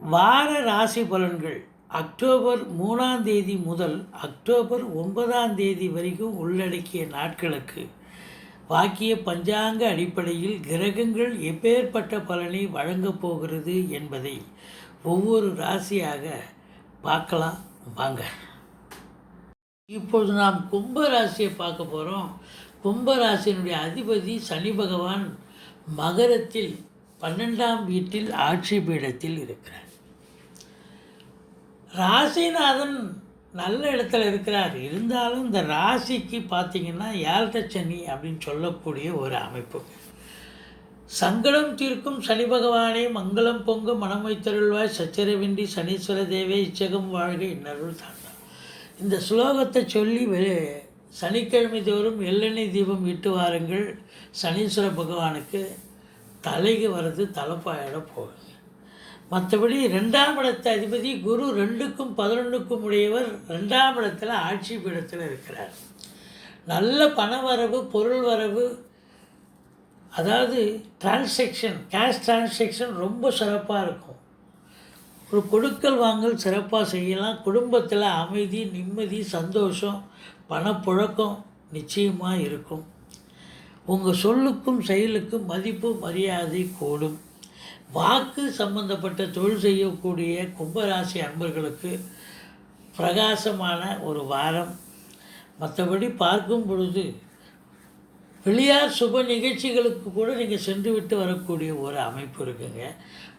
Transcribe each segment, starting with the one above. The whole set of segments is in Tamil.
வார ராசி பலன்கள். அக்டோபர் மூணாம் தேதி முதல் அக்டோபர் ஒன்பதாம் தேதி வரைக்கும் உள்ளடக்கிய நாட்களுக்கு வாக்கிய பஞ்சாங்க அடிப்படையில் கிரகங்கள் எப்பேற்பட்ட பலனை வழங்கப் போகிறது என்பதை ஒவ்வொரு ராசியாக பார்க்கலாம். வாங்க. இப்போது நாம் கும்ப ராசியை பார்க்க போகிறோம் கும்ப ராசியினுடைய அதிபதி சனி பகவான் மகரத்தில் பன்னெண்டாம் வீட்டில் ஆட்சி பீடத்தில் இருக்கிறார். ராசிநாதன் நல்ல இடத்துல இருக்கிறார். இருந்தாலும் இந்த ராசிக்கு பார்த்தீங்கன்னா ஏழரை சனி அப்படின்னு சொல்லக்கூடிய ஒரு அமைப்பு. சங்கடம் தீர்க்கும் சனி பகவானே மங்களம் பொங்க மனம் வைத்தருள்வாய். சச்சரவின்றி சனீஸ்வர தேவே இச்சகம் வாழ்க இன்னருள் தாண்டா இந்த ஸ்லோகத்தை சொல்லி வெ- சனிக்கிழமை தோறும் எள்ளெண்ணெய் தீபம் இட்டு வாருங்கள். சனீஸ்வர பகவானுக்கு தலைக்கு வர்றது தலைப்பாயிட போகுங்க மற்றபடி ரெண்டாம் இடத்த அதிபதி குரு ரெண்டுக்கும் பதினொன்றுக்கும் உடையவர் ரெண்டாம் இடத்துல ஆட்சி பீடத்தில் இருக்கிறார். நல்ல பண வரவு பொருள் வரவு அதாவது டிரான்சேக்ஷன் கேஷ் டிரான்சேக்ஷன் ரொம்ப சிறப்பாக இருக்கும். ஒரு கொடுக்கல் வாங்கல் சிறப்பாக செய்யலாம். குடும்பத்தில் அமைதி நிம்மதி சந்தோஷம் பணப்புழக்கம் நிச்சயமாக இருக்கும். உங்கள் சொல்லுக்கும் செயலுக்கும் மதிப்பு மரியாதை கூடும். வாக்கு சம்பந்தப்பட்ட தொழில் செய்யக்கூடிய கும்பராசி அன்பர்களுக்கு பிரகாசமான ஒரு வாரம். மற்றபடி பார்க்கும் பொழுது வெளியார் சுப நிகழ்ச்சிகளுக்கு கூட நீங்கள் சென்று விட்டு வரக்கூடிய ஒரு அமைப்பு இருக்குங்க.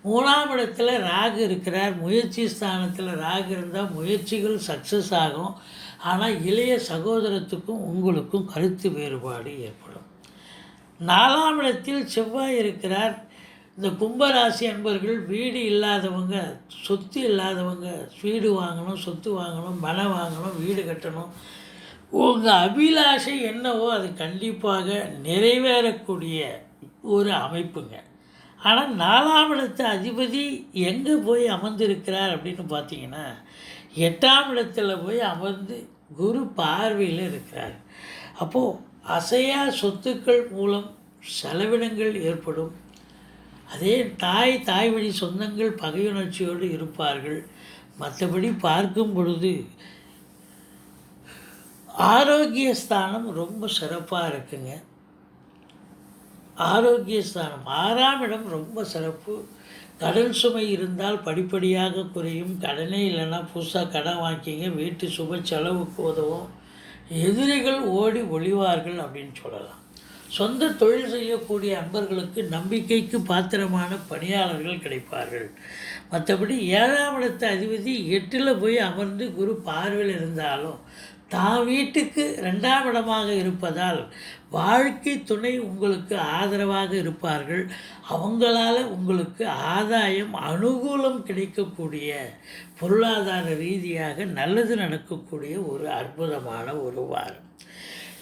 மூணாம் இடத்துல ராகு இருக்கிறார். முயற்சி ஸ்தானத்தில் ராகு இருந்தால் முயற்சிகள் சக்ஸஸ் ஆகும். ஆனால் இளைய சகோதரத்துக்கும் உங்களுக்கும் கருத்து வேறுபாடு ஏற்படும். நாலாம் இடத்தில் செவ்வாய் இருக்கிறார். இந்த கும்பராசி அன்பர்கள் வீடு இல்லாதவங்க சொத்து இல்லாதவங்க வீடு வாங்கணும் சொத்து வாங்கணும் மனை வாங்கணும் வீடு கட்டணும். உங்கள் அபிலாஷை என்னவோ அது கண்டிப்பாக நிறைவேறக்கூடிய ஒரு அமைப்புங்க. ஆனால் நாலாம் இடத்து அதிபதி எங்கே போய் அமர்ந்திருக்கிறார் அப்படின்னு பார்த்தீங்கன்னா எட்டாம் இடத்துல போய் அமர்ந்து குரு பார்வையில் இருக்கிறார். அப்போது அசையா சொத்துக்கள் மூலம் செலவினங்கள் ஏற்படும். அதே தாய் தாய் வழி சொந்தங்கள் பகையுணர்ச்சியோடு இருப்பார்கள். மற்றபடி பார்க்கும் பொழுது ஆரோக்கிய ஸ்தானம் ரொம்ப சிறப்பாக இருக்குங்க. ஆரோக்கிய ஸ்தானம் ஆறாம் இடம் ரொம்ப சிறப்பு. கடன் சுமை இருந்தால் படிப்படியாக குறையும். கடனே இல்லைன்னா புதுசாக கடன் வாங்கிங்க வீட்டு சுப செலவுக்கு உதவும். எதிரிகள் ஓடி ஒளிவார்கள் அப்படின்னு சொல்லலாம். சொந்த தொழில் செய்யக்கூடிய அன்பர்களுக்கு நம்பிக்கைக்கு பாத்திரமான பணியாளர்கள் கிடைப்பார்கள். மற்றபடி ஏழாம் இடத்த அதிபதி எட்டில் போய் அமர்ந்து குரு பார்வையில் இருந்தாலும் தான் வீட்டுக்கு ரெண்டாம் இடமாக இருப்பதால் வாழ்க்கை துணை உங்களுக்கு ஆதரவாக இருப்பார்கள். அவங்களால உங்களுக்கு ஆதாயம் அனுகூலம் கிடைக்கக்கூடிய பொருளாதார ரீதியாக நல்லது நடக்கக்கூடிய ஒரு அற்புதமான ஒரு வாரம்.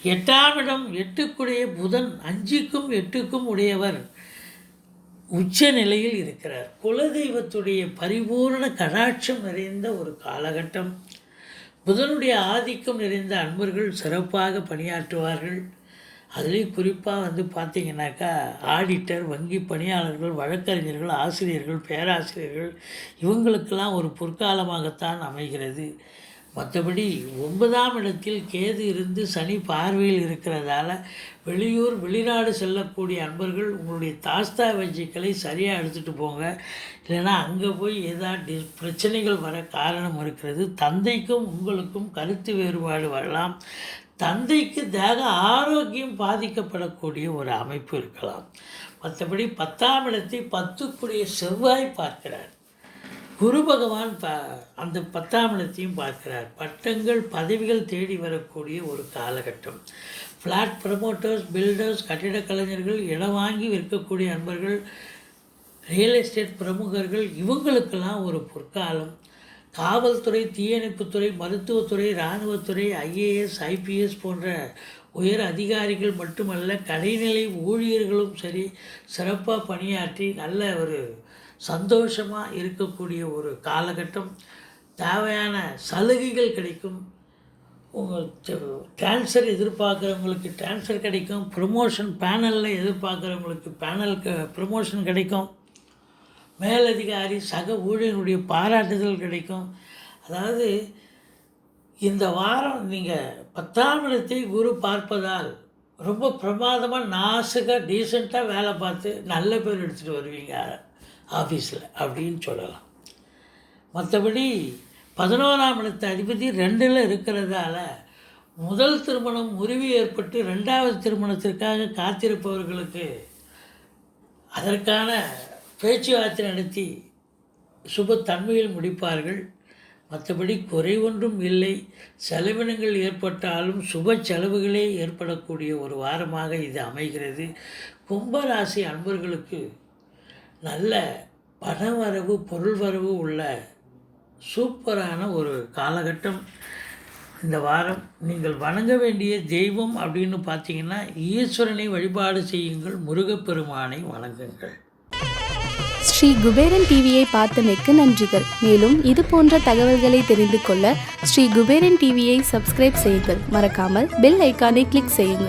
எட்டாம் இடம் எட்டுக்குடைய புதன் அஞ்சுக்கும் எட்டுக்கும் உடையவர் உச்ச நிலையில் இருக்கிறார். குலதெய்வத்துடைய பரிபூரண கடாட்சம் நிறைந்த ஒரு காலகட்டம். புதனுடைய ஆதிக்கம் நிறைந்த அன்பர்கள் சிறப்பாக பணியாற்றுவார்கள். அதுலேயும் குறிப்பாக வந்து பார்த்திங்கனாக்கா ஆடிட்டர் வங்கி பணியாளர்கள் வழக்கறிஞர்கள் ஆசிரியர்கள் பேராசிரியர்கள் இவங்களுக்கெல்லாம் ஒரு பொற்காலமாகத்தான் அமைகிறது. மற்றபடி ஒன்பதாம் இடத்தில் கேது இருந்து சனி பார்வையில் இருக்கிறதால வெளியூர் வெளிநாடு செல்லக்கூடிய அன்பர்கள் உங்களுடைய தாஸ்தா வஞ்சிக்களை சரியாக எடுத்துகிட்டு போங்க. இல்லைன்னா அங்கே போய் ஏதாவது டி- பிரச்சனைகள் வர காரணம் இருக்கிறது. தந்தைக்கும் உங்களுக்கும் கருத்து வேறுபாடு வரலாம். தந்தைக்கு தேக ஆரோக்கியம் பாதிக்கப்படக்கூடிய ஒரு அமைப்பு இருக்கலாம். மற்றபடி பத்தாம் இடத்தை பத்துக்குரிய செவ்வாய் பார்க்கிறார். குரு பகவான் ப அந்த பத்தாம் இடத்தையும் பார்க்கிறார். பட்டங்கள் பதவிகள் தேடி வரக்கூடிய ஒரு காலகட்டம். ஃப்ளாட் ப்ரமோட்டர்ஸ் பில்டர்ஸ் கட்டிடக் கலைஞர்கள் இடம் வாங்கி விற்கக்கூடிய நண்பர்கள் ரியல் எஸ்டேட் பிரமுகர்கள் இவங்களுக்கெல்லாம் ஒரு பொற்காலம். காவல்துறை தீயணைப்புத்துறை மருத்துவத்துறை இராணுவத்துறை ஐஏஎஸ் ஐபிஎஸ் போன்ற உயர் அதிகாரிகள் மட்டுமல்ல கடைநிலை ஊழியர்களும் சரி சிறப்பாக பணியாற்றி நல்ல ஒரு சந்தோஷமாக இருக்கக்கூடிய ஒரு காலகட்டம் தேவையான சலுகைகள் கிடைக்கும். உங்கள் ட்ரான்ஸ்ஃபர் எதிர்பார்க்குறவங்களுக்கு ட்ரான்ஸ்ஃபர் கிடைக்கும். ப்ரொமோஷன் பேனலில் எதிர்பார்க்குறவங்களுக்கு பேனலுக்கு ப்ரொமோஷன் கிடைக்கும். மேலதிகாரி சக ஊழியர்களுடைய பாராட்டுதல் கிடைக்கும். அதாவது இந்த வாரம் நீங்கள் பத்தாம் இடத்தை குரு பார்ப்பதால் ரொம்ப பிரமாதமாக நாசுக்காக டீசெண்டாக வேலை பார்த்து நல்ல பேர் எடுத்துகிட்டு வருவீங்க. ஆஃபீஸில் அப்படின்னு சொல்லலாம். மற்றபடி பதினோராம் இடத்து அதிபதி ரெண்டில் இருக்கிறதால முதல் திருமணம் முறிவு ஏற்பட்டு ரெண்டாவது திருமணத்திற்காக காத்திருப்பவர்களுக்கு அதற்கான பேச்சுவார்த்தை நடத்தி சுபத்தன்மையில் முடிப்பார்கள். மற்றபடி குறை ஒன்றும் இல்லை. செலவினங்கள் ஏற்பட்டாலும் சுப செலவுகளே ஏற்படக்கூடிய ஒரு வாரமாக இது அமைகிறது. கும்பராசி அன்பர்களுக்கு நல்ல பணவரவு பொருள் வரவு உள்ள சூப்பரான ஒரு காலகட்டம். இந்த வாரம் நீங்கள் வணங்க வேண்டிய தெய்வம் அப்படின்னு பார்த்தீங்கன்னா ஈஸ்வரனை வழிபாடு செய்யுங்கள் முருகப்பெருமானை வணங்குங்கள். ஸ்ரீ குபேரன் டிவியை பார்த்தமைக்கு நன்றிகள். மேலும் இது போன்ற தகவல்களை தெரிந்து கொள்ள ஸ்ரீ குபேரன் டிவியை சப்ஸ்கிரைப் செய்யுங்கள். மறக்காமல் பெல் ஐக்கானை கிளிக் செய்யுங்கள்.